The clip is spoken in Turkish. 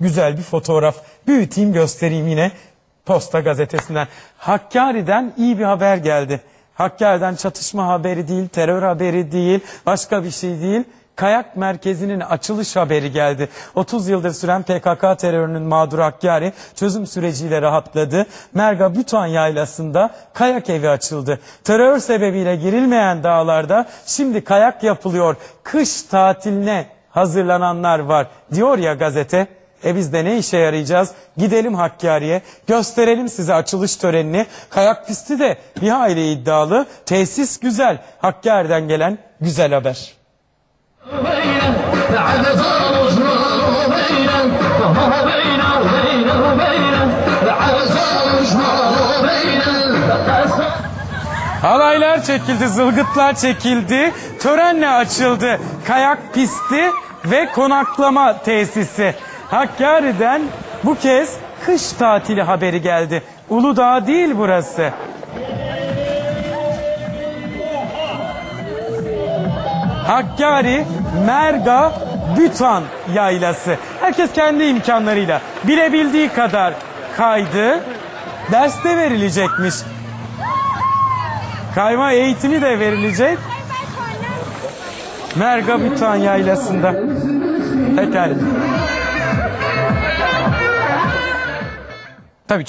güzel bir fotoğraf. Büyüteyim göstereyim yine Posta gazetesinden. Hakkari'den iyi bir haber geldi. Hakkari'den çatışma haberi değil, terör haberi değil, başka bir şey değil. Kayak merkezinin açılış haberi geldi. 30 yıldır süren PKK terörünün mağduru Hakkari çözüm süreciyle rahatladı. Merga Bütan Yaylası'nda kayak evi açıldı. Terör sebebiyle girilmeyen dağlarda şimdi kayak yapılıyor. Kış tatiline hazırlananlar var diyor ya gazete. E biz de ne işe yarayacağız? Gidelim Hakkari'ye, gösterelim size açılış törenini. Kayak pisti de bir hayli iddialı. Tesis güzel. Hakkari'den gelen güzel haber. Halaylar çekildi, zılgıtlar çekildi, törenle açıldı kayak pisti ve konaklama tesisi. Hakkari'den bu kez kış tatili haberi geldi. Uludağ değil burası. Hakkari, Merga, Bütan yaylası. Herkes kendi imkanlarıyla bilebildiği kadar kaydı. Derste verilecekmiş. Kayma eğitimi de verilecek. Merga Bütan yaylasında. Pekala. Tabii